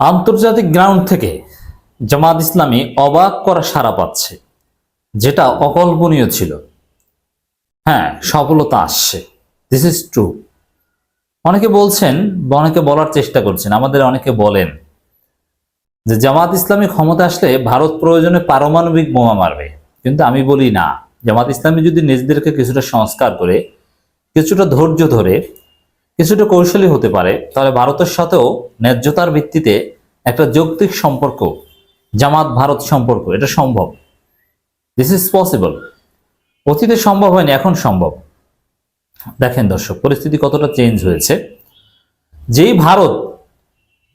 আন্তর্জাতিক গ্রাউন্ড থেকে জামাত ইসলামী অবাক করা সারা পাচ্ছে, যেটা অকল্পনীয় ছিল। হ্যাঁ সফলতা আসছে। দিস ইজ ট্রু অনেকে বলছেন বা অনেকে বলার চেষ্টা করছেন, আমাদের অনেকে বলেন যে জামাত ইসলামী ক্ষমতা আসলে ভারত প্রয়োজনে পারমাণবিক বোমা মারবে। কিন্তু আমি বলি না। জামাত ইসলামী যদি নিজেদেরকে কিছুটা সংস্কার করে, কিছুটা ধৈর্য ধরে কিছুটা কৌশলী হতে পারে, তাহলে ভারতের সাথেও ন্যায্যতার ভিত্তিতে একটা যৌক্তিক সম্পর্ক, জামাত ভারত সম্পর্ক, এটা সম্ভব। দিস ইজ পসিবল অতীতে সম্ভব হয়নি, এখন সম্ভব। দেখেন দর্শক, পরিস্থিতি কতটা চেঞ্জ হয়েছে। যেই ভারত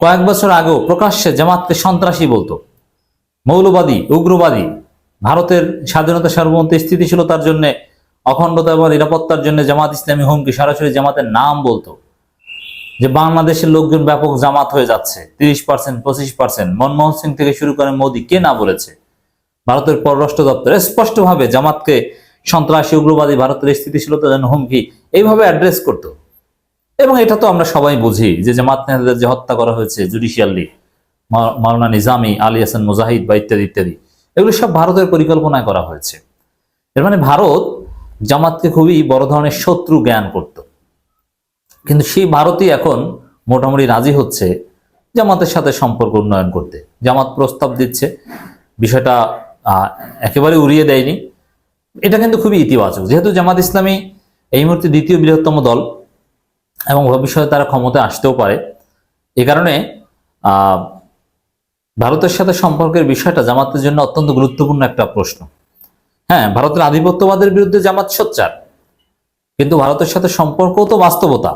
কয়েক বছর আগেও প্রকাশ্যে জামাতকে সন্ত্রাসী বলতো, মৌলবাদী, উগ্রবাদী, ভারতের স্বাধীনতা সার্বভৌমত্ব স্থিতিশীলতার জন্য অখণ্ডতা এবং নিরাপত্তার জন্য জামাত ইসলামী হুমকি সরাসরি জামাতের নাম বলতো। যে বাংলাদেশের লোকজন ব্যাপক জামাত হয়ে যাচ্ছে। তিরিশ পার্সেন্ট, পঁচিশ পার্সেন্ট। মনমোহন সিং থেকে শুরু করে মোদী, কে না বলেছে? ভারতের পররাষ্ট্র দপ্তর স্পষ্টভাবে জামাতকে সন্ত্রাসী, উগ্রবাদী, ভারতের স্থিতিশীলতার জন্য হুমকি এইভাবে অ্যাড্রেস করত। এবং এটা তো আমরা সবাই বুঝি যে জামাত নেতাদের যে হত্যা করা হয়েছে, জুডিশিয়ালি মাওলানা নিজামি, আলী হাসান মুজাহিদ বা ইত্যাদি ইত্যাদি, এগুলো সব ভারতের পরিকল্পনায় করা হয়েছে। এর মানে ভারত জামাতকে খুবই বড় ধরনের শত্রু জ্ঞান করত। কিন্তু সেই ভারতই এখন মোটামুটি রাজি হচ্ছে জামাতের সাথে সম্পর্ক উন্নয়ন করতে। জামাত প্রস্তাব দিচ্ছে, বিষয়টা একেবারে উড়িয়ে দেয়নি। এটা কিন্তু খুবই ইতিবাচক। যেহেতু জামাত ইসলামী এই মুহূর্তে দ্বিতীয় বৃহত্তম দল এবং ভবিষ্যতে তারা ক্ষমতায় আসতেও পারে, এ কারণে ভারতের সাথে সম্পর্কের বিষয়টা জামাতের জন্য অত্যন্ত গুরুত্বপূর্ণ একটা প্রশ্ন। হ্যাঁ ভারতের আধিপত্যবাদের বিরুদ্ধে জামাত সোচ্চার। কিন্তু ভারতের সাথে সম্পর্কও তো বাস্তবতা।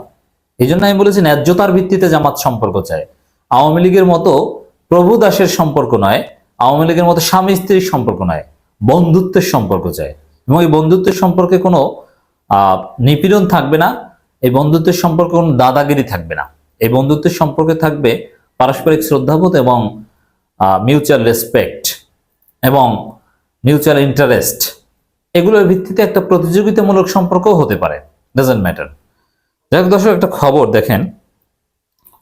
এই জন্য আমি বলেছি, ন্যায্যতার ভিত্তিতে জামাত সম্পর্ক চায় আওয়ামী লীগের মতো প্রভু দাসের সম্পর্ক নয়, আওয়ামী লীগের মতো স্বামী স্ত্রীর সম্পর্ক নয়, বন্ধুত্বের সম্পর্ক চায় এবং এই বন্ধুত্বের সম্পর্কে কোনো নিপীড়ন থাকবে না, এই বন্ধুত্বের সম্পর্কে কোনো দাদাগিরি থাকবে না। এই বন্ধুত্বের সম্পর্কে থাকবে পারস্পরিক শ্রদ্ধাবোধ এবং মিউচুয়াল রেসপেক্ট এবং মিউচুয়াল ইন্টারেস্ট এগুলোর ভিত্তিতে একটা প্রতিযোগিতামূলক সম্পর্ক হতে পারে। ডাজেন্ট ম্যাটার যাই দর্শক, একটা খবর দেখেন।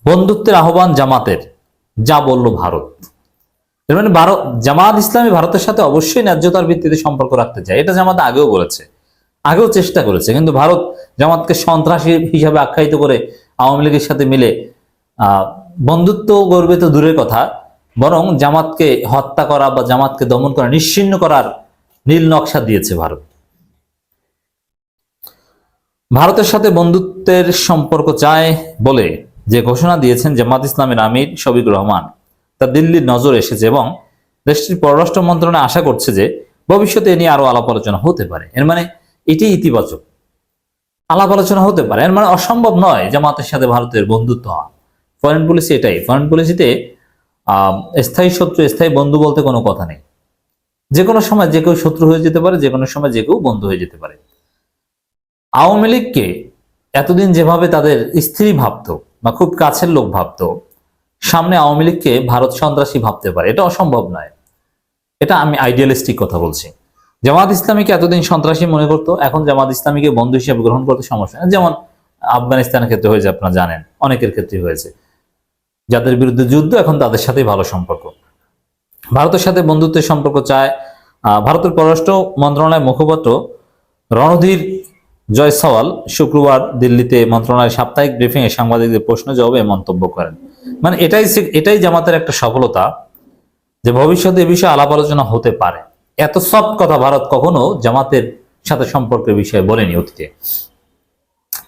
বন্ধুত্বের আহ্বান জামাতের, যা বলল ভারত। এর মানে ভারত, জামাত ইসলামী ভারতের সাথে অবশ্যই ন্যায্যতার ভিত্তিতে সম্পর্ক রাখতে চায়। এটা জামাত আগেও বলেছে। আগেও চেষ্টা করেছে। কিন্তু ভারত জামাতকে সন্ত্রাসী হিসাবে আখ্যায়িত করে আওয়ামী লীগের সাথে মিলে বন্ধুত্ব গর্বে তো দূরের কথা। বরং জামাতকে হত্যা করা বা জামাতকে দমন করা, নিশ্চিন্ন করার নীল নকশা দিয়েছে ভারত। ভারতের সাথে বন্ধুত্বের সম্পর্ক চায় বলে যে ঘোষণা দিয়েছেন জামাত ইসলামের আমির শফিক রহমান। তা দিল্লির নজর এসেছে এবং দেশটির পররাষ্ট্র মন্ত্রণালয় আশা করছে যে ভবিষ্যতে এ নিয়ে আরও আলাপ আলোচনা হতে পারে। এর মানে এটি ইতিবাচক। আলাপ আলোচনা হতে পারে। এর মানে অসম্ভব নয় জামাতের সাথে ভারতের বন্ধুত্ব হওয়া। ফরেন পলিসি এটাই। ফরেন পলিসিতে স্থায়ী শত্রু, স্থায়ী বন্ধু বলতে কোনো কথা নেই। যে কোনো সময় যে কেউ শত্রু হয়ে যেতে পারে, যে কোনো সময় যে কেউ বন্ধু হয়ে যেতে পারে। আওয়ামী লীগকে এতদিন যেভাবে তাদের স্ত্রী ভাবতো বা খুব কাছের লোক ভাবতো, সামনে আওয়ামী লীগকে ভারত সন্ত্রাসী ভাবতে পারে, এটা অসম্ভব নয়। এটা আমি আইডিয়ালিস্টিক কথা বলছি। জামাত ইসলামীকে এতদিন সন্ত্রাসী মনে করতো, এখন জামাত ইসলামীকে বন্ধু হিসেবে গ্রহণ করতে সমস্যা যেমন আফগানিস্তানের ক্ষেত্রে হয়েছে, আপনারা জানেন, অনেকের ক্ষেত্রে হয়েছে। যাদের বিরুদ্ধে যুদ্ধ, এখন তাদের সাথেই ভালো সম্পর্ক। ভারতের সাথে বন্ধুত্বের সম্পর্ক চায় ভারতের পররাষ্ট্র মন্ত্রণালয়ের মুখপাত্র রণধীর জয়সওয়াল শুক্রবার দিল্লিতে মন্ত্রণালয়ের সাপ্তাহিক ব্রিফিং এ সাংবাদিকদের প্রশ্ন জবাবে মন্তব্য করেন। মানে এটাই এটাই জামাতের একটা সফলতা যে ভবিষ্যতে এ বিষয়ে আলাপ আলোচনা হতে পারে। এত সফট কথা ভারত কখনো জামাতের সাথে সম্পর্কের বিষয়ে বলেনি অতীতে।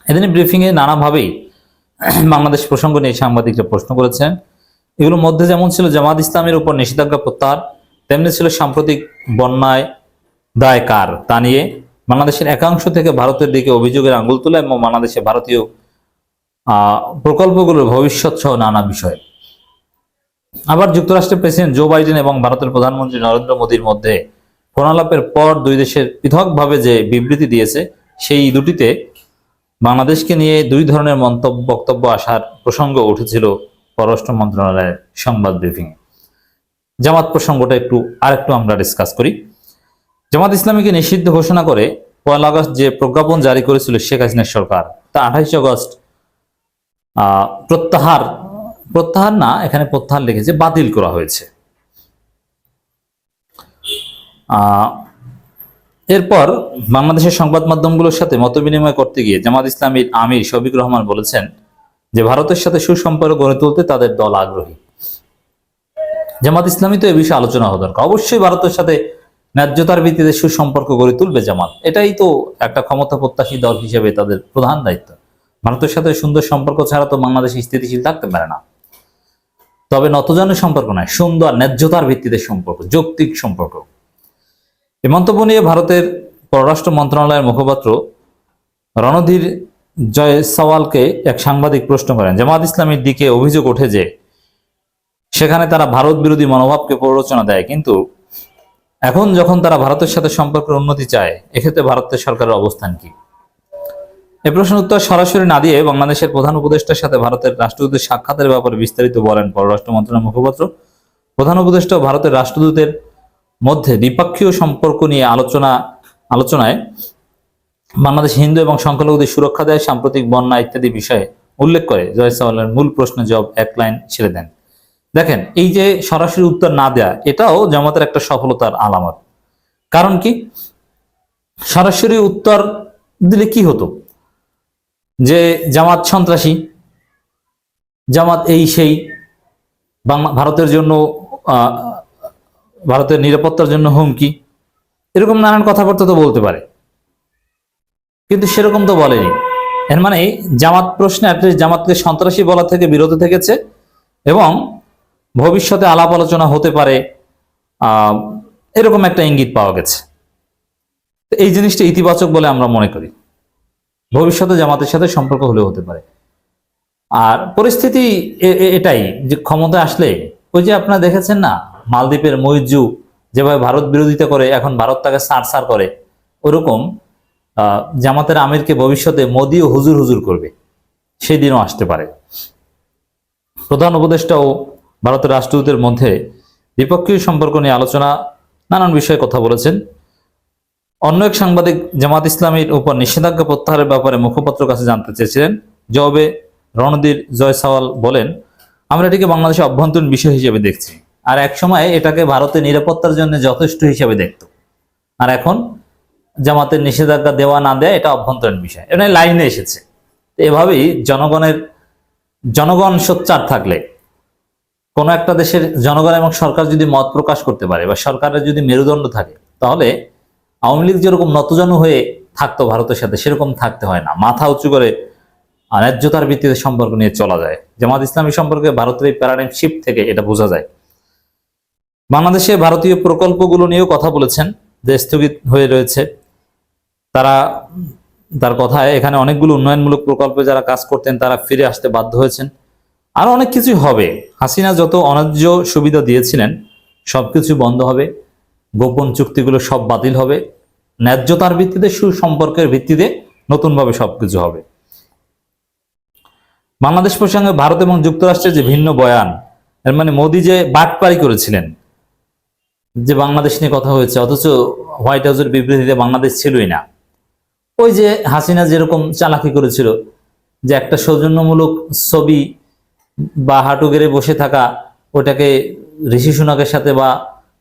এদিন ব্রিফিং এ নানাভাবেই বাংলাদেশ প্রসঙ্গ নিয়ে সাংবাদিকরা প্রশ্ন করেছেন, এগুলোর মধ্যে যেমন ছিল জামাত ইসলামের উপর নিষেধাজ্ঞা প্রত্যাহার, তেমনি ছিল সাম্প্রতিক বন্যায় দায় কার তা নিয়ে। বাংলাদেশের একাংশ থেকে ভারতের দিকে অভিযোগের আঙ্গুল তোলা এবং বাংলাদেশে ভারতীয় প্রকল্পগুলোর ভবিষ্যৎ সহ নানা বিষয়। আবার যুক্তরাষ্ট্রের প্রেসিডেন্ট জো বাইডেন এবং ভারতের প্রধানমন্ত্রী নরেন্দ্র মোদীর মধ্যে ফোনালাপের পর দুই দেশের পৃথকভাবে যে বিবৃতি দিয়েছে, সেই দুটিতে বাংলাদেশকে নিয়ে দুই ধরনের মন্তব্য, বক্তব্য আসার প্রসঙ্গ উঠেছিল পররাষ্ট্র মন্ত্রণালয়ের সংবাদ ব্রিফিং জামাত প্রসঙ্গটা একটু, আরেকটু আমরা ডিসকাস করি। জামাত ইসলামীকে নিষিদ্ধ ঘোষণা করে পয়লা আগস্ট যে প্রজ্ঞাপন জারি করেছিল শেখ হাসিনার সরকার, তা আঠাইশে আগস্ট প্রত্যাহার প্রত্যাহার না, এখানে প্রত্যাহার লিখেছে বাতিল করা হয়েছে। এরপর বাংলাদেশের সংবাদ মাধ্যমগুলোর সাথে মত বিনিময় করতে গিয়ে জামাত ইসলামীর আমির শফিক রহমান বলেছেন যে, ভারতের সাথে সুসম্পর্ক গড়ে তুলতে তাদের দল আগ্রহী। জামাত ইসলামী তো এ বিষয়ে আলোচনা হওয়া দরকার। অবশ্যই ভারতের সাথে ন্যায্যতার ভিত্তিতে সুসম্পর্ক গড়ে তুলবে জামাত। এটাই তো একটা ক্ষমতা প্রত্যাশী দল হিসেবে তাদের প্রধান দায়িত্ব। ভারতের সাথে সুন্দর সম্পর্ক ছাড়া তো বাংলাদেশ স্থিতিশীল থাকতে পারে না। তবে নতজনের সম্পর্ক নয়, সুন্দর ন্যায্যতার ভিত্তিতে সম্পর্ক, যৌক্তিক সম্পর্ক। এ মন্তব্য নিয়ে ভারতের পররাষ্ট্র মন্ত্রণালয়ের মুখপাত্র রণধীর জয় সওয়ালকে এক সাংবাদিক প্রশ্ন করেন, জামাত ইসলামের দিকে অভিযোগ ওঠে যে সেখানে তারা ভারত বিরোধী মনোভাবকে প্ররোচনা দেয়, কিন্তু এখন যখন তারা ভারতের সাথে সম্পর্কের উন্নতি চায়, এক্ষেত্রে ভারতের সরকারের অবস্থান কি? এ প্রশ্ন উত্তর সরাসরি না দিয়ে বাংলাদেশের প্রধান উপদেষ্টার সাথে ভারতের রাষ্ট্রদূতের সাক্ষাতের ব্যাপারে বিস্তারিত বলেন পররাষ্ট্র মন্ত্রণালয়ের মুখপাত্র। প্রধান উপদেষ্টা ভারতের রাষ্ট্রদূতের মধ্যে দ্বিপাক্ষীয় সম্পর্ক নিয়ে আলোচনা, আলোচনায় বাংলাদেশ হিন্দু এবং সংখ্যালঘুদের সুরক্ষা দেয়, সাম্প্রতিক বন্যা ইত্যাদি বিষয়ে উল্লেখ করে জয়সওয়ালের মূল প্রশ্নের জবাব এক লাইন ছেড়ে দেন। দেখেন, এই যে সরাসরি উত্তর না দেয়া, এটাও জামাতের একটা সফলতার আলামত। কারণ কি? সরাসরি উত্তর দিলে কি হতো? যে জামাত সন্ত্রাসী, জামাত এই সেই, বাংলা, ভারতের জন্য ভারতের নিরাপত্তার জন্য হুমকি। এরকম নানান কথাবার্তা তো বলতে পারে। কিন্তু সেরকম তো বলেনি। এর মানে জামাত প্রশ্নে অ্যাটলিস্ট জামাতকে সন্ত্রাসী বলা থেকে বিরত থেকেছে এবং ভবিষ্যতে আলাপ আলোচনা হতে পারে এরকম একটা ইঙ্গিত পাওয়া গেছে। এই জিনিসটা ইতিবাচক বলে আমরা মনে করি। ভবিষ্যতে জামাতের সাথে সম্পর্ক হলেও হতে পারে। আর পরিস্থিতি এটাই যে ক্ষমতা আসলে, ওই যে আপনারা দেখেছেন না মালদ্বীপের মইজু যেভাবে ভারত বিরোধিতা করে, এখন ভারত তাকে সার সার করে, ওরকম জামাতের আমিরকে ভবিষ্যতে মোদি ও হুজুর হুজুর করবে। সেই দিনও আসতে পারে। প্রধান উপদেষ্টা ও ভারতের রাষ্ট্রদূতের মধ্যে দ্বিপক্ষীয় সম্পর্ক নিয়ে আলোচনা, নানান বিষয়ে কথা বলেছেন। অন্য এক সাংবাদিক জামাত ইসলামীর উপর নিষেধাজ্ঞা প্রত্যাহারের ব্যাপারে মুখপাত্র কাছে জানতে চেয়েছিলেন। জবাবে রণধীর জয়সাওয়াল বলেন, আমরা এটিকে বাংলাদেশের অভ্যন্তরীণ বিষয় হিসেবে দেখছি। আর এক সময় এটাকে ভারতের নিরাপত্তার জন্য যথেষ্ট হিসেবে দেখত। আর এখন জামাতের নিষেধাজ্ঞা দেওয়া না দেয় এটা অভ্যন্তরীণ বিষয়। এটা লাইনে এসেছে। এভাবেই জনগণের, জনগণ সোচ্চার থাকলে কোনো একটা দেশের জনগণ এবং সরকার যদি মত প্রকাশ করতে পারে বা সরকারের যদি মেরুদণ্ড থাকে, তাহলে আওয়ামী লীগ যেরকম নতজনু হয়ে থাকতো ভারতের সাথে, সেরকম থাকতে হয় না। মাথা উঁচু করে ন্যায্যতার ভিত্তিতে সম্পর্ক নিয়ে চলা যায়। জামাত ইসলামী সম্পর্কে ভারতের এই প্যারাডাইম শিফট থেকে এটা বোঝা যায়। বাংলাদেশে ভারতীয় প্রকল্পগুলো নিয়েও কথা বলেছেন, যে স্থগিত হয়ে রয়েছে। তারা, তার কথায় এখানে অনেকগুলো উন্নয়নমূলক প্রকল্পে যারা কাজ করতেন, তারা ফিরে আসতে বাধ্য হয়েছেন। আর অনেক কিছুই হবে। হাসিনা যত অন্যায্য সুবিধা দিয়েছিলেন, সবকিছু বন্ধ হবে। গোপন চুক্তিগুলো সব বাতিল হবে। ন্যায্যতার ভিত্তিতে, সুসম্পর্কের ভিত্তিতে নতুনভাবে সবকিছু হবে। বাংলাদেশ প্রসঙ্গে ভারত এবং যুক্তরাষ্ট্রের যে ভিন্ন বয়ান, এর মানে মোদি যে বাটপারি করেছিলেন যে বাংলাদেশ নিয়ে কথা হয়েছে, অথচ হোয়াইট হাউসের বিবৃতিতে বাংলাদেশ ছিলই না। ওই যে হাসিনা যেরকম চালাকি করেছিল, যে একটা সৌজন্যমূলক ছবি বা হাঁটু গেড়ে বসে থাকা, ওটাকে ঋষি সুনাকের সাথে বা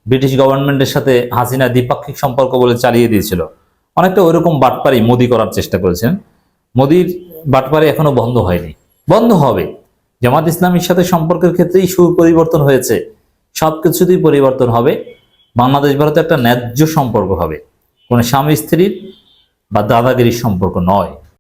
ব্রিটিশ গভর্নমেন্টের সাথে হাসিনা দ্বিপাক্ষিক সম্পর্ক বলে চালিয়ে দিয়েছিল। অনেকটা ওইরকম বাটপারি মোদি করার চেষ্টা করেছেন। মোদির বাটপারি এখনও বন্ধ হয়নি। বন্ধ হবে। জামাত ইসলামীর সাথে সম্পর্কের ক্ষেত্রেই সুপরিবর্তন হয়েছে। সব কিছুতেই পরিবর্তন হবে। বাংলাদেশ ভারতে একটা ন্যায্য সম্পর্ক হবে। কোনো স্বামী স্ত্রীর বা দাদাগিরির সম্পর্ক নয়।